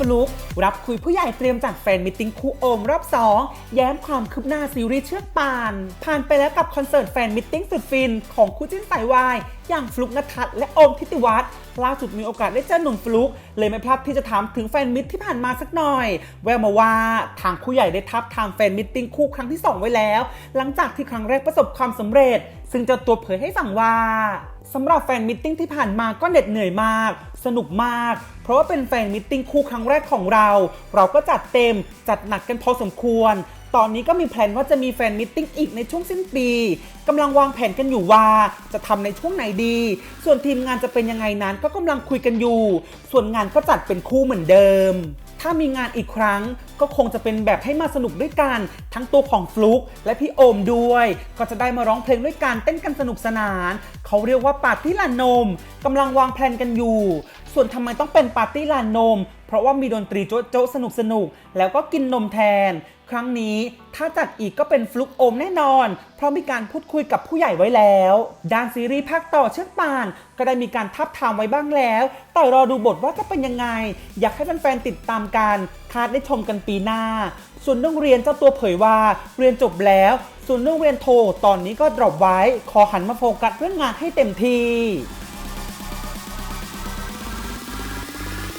ฟลุกรับคุยผู้ใหญ่เตรียมจัดแฟนมิทติ้งคู่โอมรอบ 2 แย้มความคืบหน้าซีรีส์เชือกป่าน ผ่านไปแล้วกับคอนเสิร์ตแฟนมิทติ้งสุดฟิน ของคู่จิ้นสายวาย อย่างฟลุกนทัศและโอมทิติวัฒน์ล่าสุดมีโอกาสได้เจอหนุ่มฟลุกเลยไม่พลาดที่จะถามถึงแฟนมิตที่ผ่านมาสักหน่อย แววมาว่าทางผู้ใหญ่ได้ทับทามแฟนมิทติ้งคู่ครั้งที่ 2 ไว้แล้ว หลังจากที่ครั้งแรกประสบความสำเร็จ ซึ่งเจ้าตัวเผยให้ฟังว่าสำหรับแฟนมิทติ้งที่ผ่านมาก็เหน็ดเหนื่อยมาก สนุกมาก เพราะว่าเป็นแฟนมิทติ้งคู่ครั้งแรกของเรา เราก็จัดเต็มจัดหนักกันพอสมควร ตอนนี้ก็มีแผนว่าจะมีแฟนมิทติ้งอีกในช่วงสิ้นปีกำลังวางแผนกันอยู่ว่าจะทำในช่วงไหนดี ส่วนทีมงานจะเป็นยังไงนั้นก็กำลังคุยกันอยู่ ส่วนงานก็จัดเป็นคู่เหมือนเดิม ถ้ามีงานอีกครั้งก็คงจะเป็นแบบให้มาสนุกด้วยกัน ทั้งตัวของฟลุกและพี่โอมด้วย ก็จะได้มาร้องเพลงด้วยกันเต้นกันสนุกสนาน เขาเรียกว่าปาร์ตี้ลานนมกำลังวางแผนกันอยู่ ส่วนทำไมต้องเป็นปาร์ตี้ลานนม เพราะว่ามีดนตรีโจ๊ะๆสนุกสนุกแล้วก็กินนมแทน ครั้งนี้ถ้าจัดอีกก็เป็นฟลุกโอมแน่นอน เพราะมีการพูดคุยกับผู้ใหญ่ไว้แล้วด้านซีรีส์ภาคต่อเชือกป่าน ก็ได้มีการทับทามไว้บ้างแล้ว แต่รอดูบทว่าจะเป็นยังไง อยากให้แฟนๆติดตามกันคาดได้ชมกันปีหน้า ส่วนเรื่องเรียนเจ้าตัวเผยว่าเรียนจบแล้ว ส่วนเรื่องเรียนโทตอนนี้ก็ดรอปไว้ ขอหันมาโฟกัสเรื่องงานให้เต็มที่